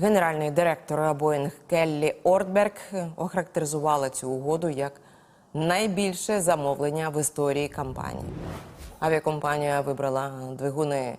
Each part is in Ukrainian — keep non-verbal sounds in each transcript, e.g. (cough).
Генеральний директор Боїнг Келлі Ортберг охарактеризувала цю угоду як найбільше замовлення в історії компанії. Авіакомпанія вибрала двигуни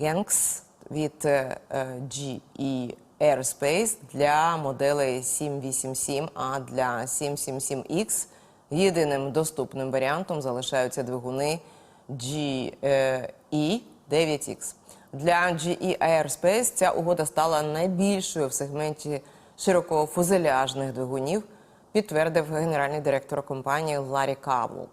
Генкс від е, GE Aerospace для моделей 787, а для 777X єдиним доступним варіантом залишаються двигуни GE 9X. Для GE Aerospace ця угода стала найбільшою в сегменті широкофузеляжних двигунів, підтвердив генеральний директор компанії Ларі Кавлоп.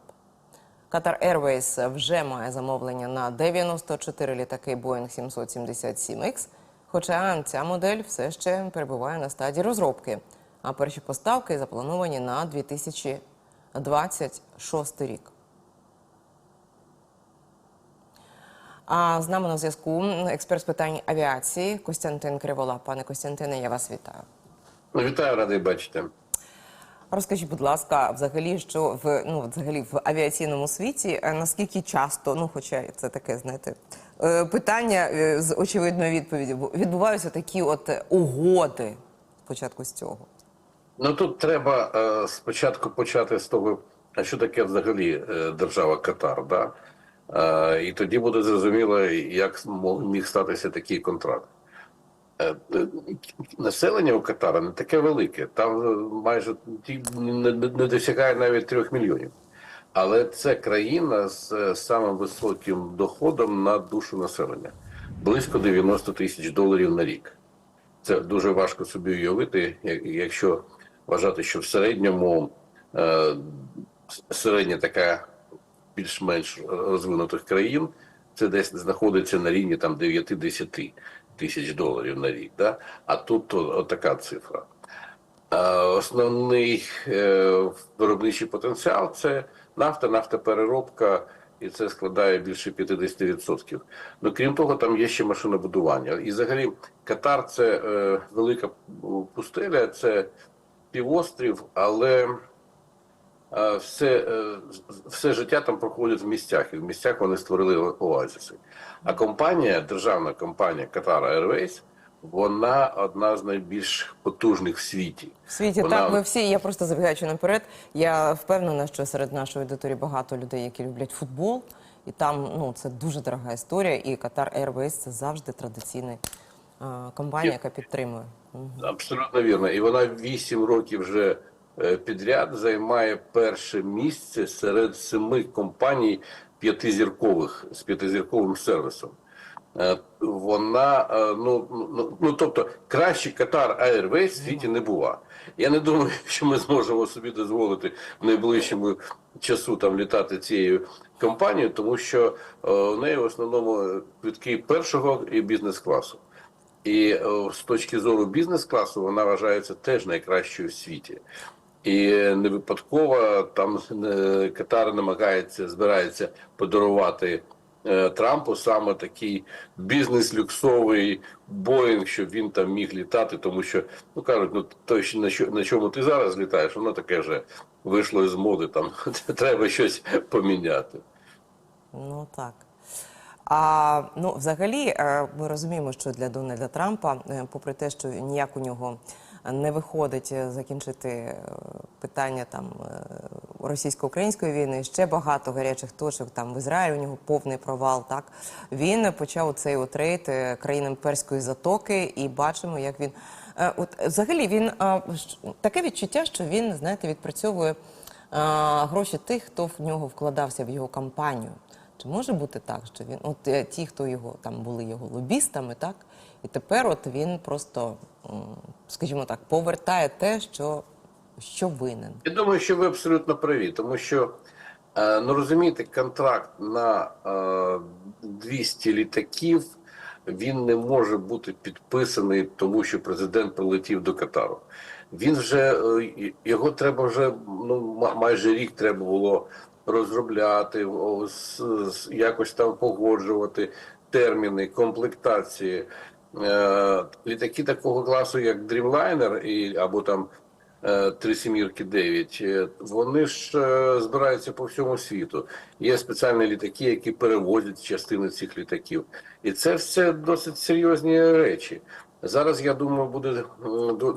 Qatar Airways вже має замовлення на 94 літаки Boeing 777X, хоча ця модель все ще перебуває на стадії розробки, а перші поставки заплановані на 2026 рік. А з нами на зв'язку експерт з питань авіації Костянтин Кривола. Пане Костянтине, я вас вітаю. Вітаю, радий бачити. Розкажіть, будь ласка, взагалі, що в ну взагалі в авіаційному світі е, наскільки часто, ну хоча це таке, знаєте, е, питання е, з очевидною відповіддю, відбуваються такі от угоди спочатку з цього. Ну тут треба е, спочатку почати з того, а що таке взагалі е, держава Катар, да? Е, і тоді буде зрозуміло, як міг статися такий контракт. Е, е, Населення у Катара не таке велике, там майже не, досягає навіть трьох мільйонів. Але це країна з самим високим доходом на душу населення близько 90 тисяч доларів на рік. Це дуже важко собі уявити, якщо вважати, що в середньому середня така більш-менш розвинутих країн, це десь знаходиться на рівні там 9-10 тисяч доларів на рік. Да? А тут о- отака цифра. Е, Основний е, виробничий потенціал це нафта, нафтопереробка, і це складає більше 50%. Ну крім того, там є ще машинобудування. І взагалі Катар це е, велика пустеля, це півострів, але е, все, е, все життя там проходить в місцях, і в місцях вони створили оазиси. А компанія, державна компанія Qatar Airways, вона одна з найбільш потужних в світі. В світі Вона- так, ми всі, я просто забігаючи наперед. Я впевнена, що серед нашої аудиторії багато людей, які люблять футбол, і там ну це дуже дорога історія. І Qatar Airways це завжди традиційна компанія, яка підтримує. Абсолютно вірно. І вона вісім років вже е, підряд займає перше місце серед семи компаній п'ятизіркових з п'ятизірковим сервісом. Е, Вона е, ну, ну, ну тобто краще Qatar Airways в світі не була. Я не думаю, (laughs) що ми зможемо собі дозволити в найближчому часу там літати цією компанією, тому що е, у неї в основному е, квитки першого і бізнес-класу. І е, з точки зору бізнес-класу вона вважається теж найкращою в світі. І не випадково там е, Катар намагається, збирається подарувати е, Трампу саме такий бізнес-люксовий Боїнг, щоб він там міг літати, тому що ну кажуть, ну то що на що на чому ти зараз літаєш, воно таке вже вийшло із моди. Там (laughs) треба щось поміняти. Ну так. А ну, взагалі, е, ми розуміємо, що для Дональда Трампа, попри те, що ніяк у нього не виходить е, закінчити е, питання там е, російсько-української війни, ще багато гарячих точок. Там в Ізраїлі у нього повний провал. Так він почав цей отрейд країнам перської затоки, і бачимо, як він от взагалі він таке відчуття, що він знаєте відпрацьовує гроші тих, хто в нього вкладався в його кампанію. Чи може бути так, що він, от е, ті, хто його там були його лобістами, так і тепер от він просто, скажімо так, повертає те, що, що винен. Я думаю, що ви абсолютно праві, тому що е, ну розумієте, контракт на е, 200 літаків він не може бути підписаний, тому що президент прилетів до Катару. Він вже е, його треба вже ну майже рік треба було розробляти, якось там погоджувати терміни, комплектації. Е, Літаки такого класу, як Dreamliner і або там е, три сімірки 9, е, вони ж збираються по всьому світу. Є спеціальні літаки, які перевозять частини цих літаків. І це все досить серйозні речі. Зараз я думаю, буде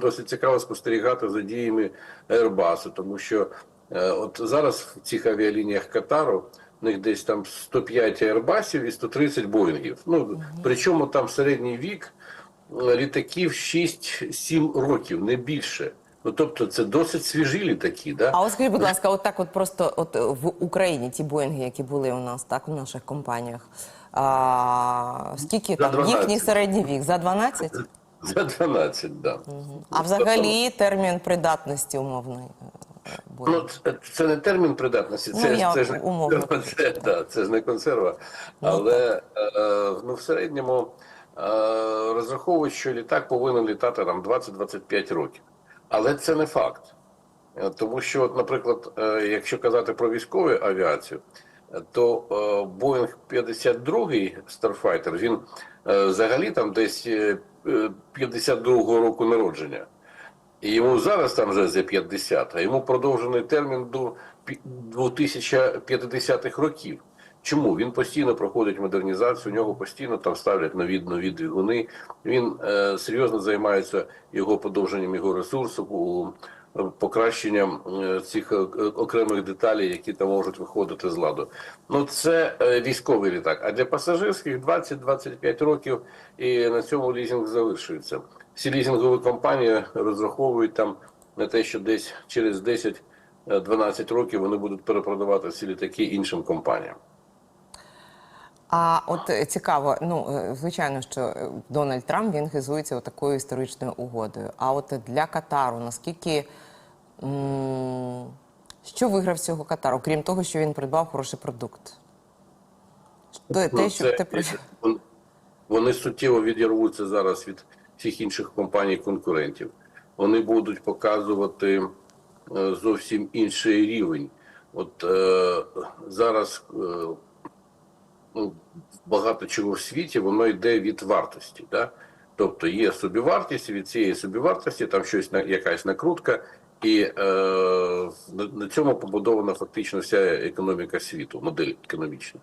досить цікаво спостерігати за діями Airbus, тому що от зараз в цих авіалініях Катару в них десь там 105 Airbusів і 130 Боїнгів. Ну причому там середній вік е, літаків 6-7 років, не більше. Ну тобто це досить свіжі літаки, да? А от скажіть, будь ласка, от так от просто от е, в Україні ті Боїнги, які були у нас, так, у наших компаніях, а, скільки За там 12. їхній середній вік? За 12? За 12, да. А взагалі термін придатності е, буде. Ну, це, це не термін придатності, це, Ну, я це, ж, умовно це, да, це ж не консерва. Але е, ну, в середньому е, розраховують, що літак повинен літати там 20-25 років. Але це не факт. Е, Тому що, от, наприклад, е, якщо казати про військову авіацію, е, то е, Boeing 52 Starfighter, він е, взагалі там десь е, е, 52-го року народження. І йому зараз там вже за 50, а йому продовжений термін до пі- 2050-х років. Чому? Він постійно проходить модернізацію, у нього постійно там ставлять нові нові двигуни. Він е, серйозно займається його подовженням його ресурсу, е, покращенням е, цих е, окремих деталей, які там можуть виходити з ладу. Ну це е, військовий літак. А для пасажирських 20-25 років і на цьому лізинг завершується. Всі лізингові компанії розраховують там на те, що десь через 10-12 років вони будуть перепродавати всі літаки іншим компаніям. А от е, цікаво, ну е, звичайно, що е, Дональд Трамп він хизується такою історичною угодою. А от для Катару наскільки що виграв цього Катар, окрім того, що він придбав хороший продукт? Те, те, Ну, що це- ти Вони суттєво відірвуться зараз від всіх інших компаній конкурентів. Вони будуть показувати е, зовсім інший рівень. От е, зараз е, ну, багато чого в світі воно йде від вартості. Да? Тобто є собівартість, від цієї собівартості там щось якась накрутка, і е, на цьому побудована фактично вся економіка світу, модель економічна.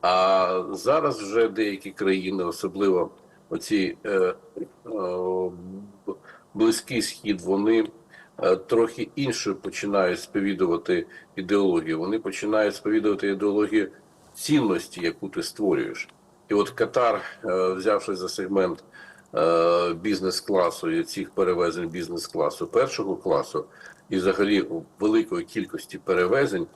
А зараз вже деякі країни, особливо оці е, е, близький схід, вони е, трохи інше починають сповідувати ідеологію. Вони починають сповідувати ідеологію цінності, яку ти створюєш. І от Катар, е, взявшись за сегмент е, бізнес-класу і цих перевезень бізнес-класу першого класу, і взагалі великої кількості перевезень,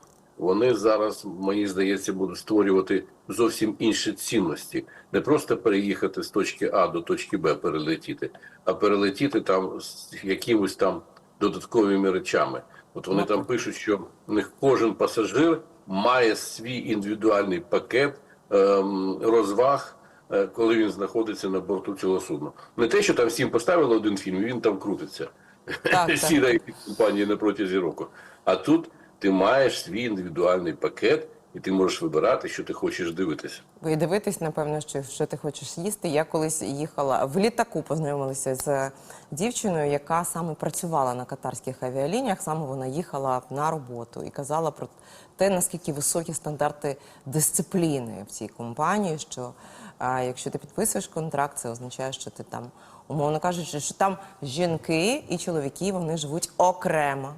вони зараз, мені здається, будуть створювати зовсім інші цінності. Не просто переїхати з точки А до точки Б перелетіти, а перелетіти там з якимось там додатковими речами. От вони там пишуть, що в них кожен пасажир має свій індивідуальний пакет ем, розваг, е, коли він знаходиться на борту цього судна. Не те, що там всім поставили один фільм, він там крутиться. (laughs) Всі так. компанії на протязі року. А тут ти маєш свій індивідуальний пакет, і ти можеш вибирати, що ти хочеш дивитися. Ви дивитесь, напевно, що, що ти хочеш їсти. Я колись їхала в літаку, познайомилася з дівчиною, яка саме працювала на катарських авіалініях. Саме вона їхала на роботу і казала про те, наскільки високі стандарти дисципліни в цій компанії. Що а, якщо ти підписуєш контракт, це означає, що ти там, умовно кажучи, що там жінки і чоловіки вони живуть окремо.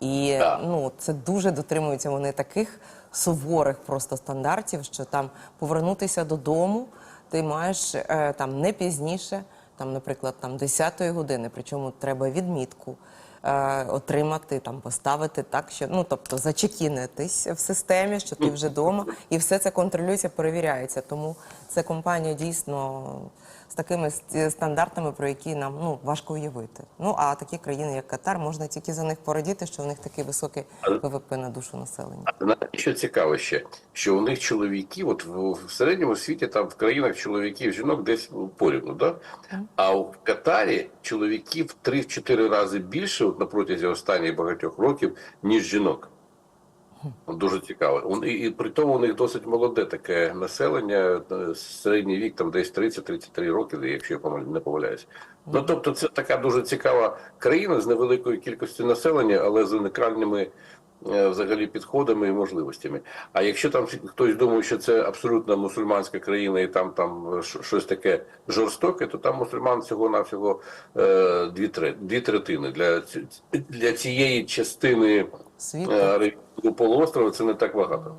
І да. ну це дуже дотримуються вони таких суворих просто стандартів, що там повернутися додому ти маєш е, там не пізніше, там, наприклад, там 10-ї години, причому треба відмітку е, отримати, там поставити так, що ну тобто зачекінитись в системі, що ти вже вдома, і все це контролюється, перевіряється. Тому це компанія дійсно з такими стандартами, про які нам ну важко уявити. Ну а такі країни, як Катар, можна тільки за них порадіти, що в них такий високий ВВП на душу населення. Що цікаво ще, що у них чоловіки, от в, в середньому світі, там в країнах чоловіків, жінок десь порівну, да? а в Катарі чоловіків 3-4 рази більше от на протязі останніх багатьох років, ніж жінок. Дуже цікаво. І, і при тому у них досить молоде таке населення, е, середній вік там десь 30-33 роки, якщо я не помиляюсь. Ну тобто, це така дуже цікава країна з невеликою кількістю населення, але з унікальними е, взагалі підходами і можливостями. А якщо там хтось думає, що це абсолютно мусульманська країна і там там щ- щось таке жорстоке, то там мусульман всього навсього всього дві, дві третини. Для, для цієї частини Світу. е, полуострова це не так багато.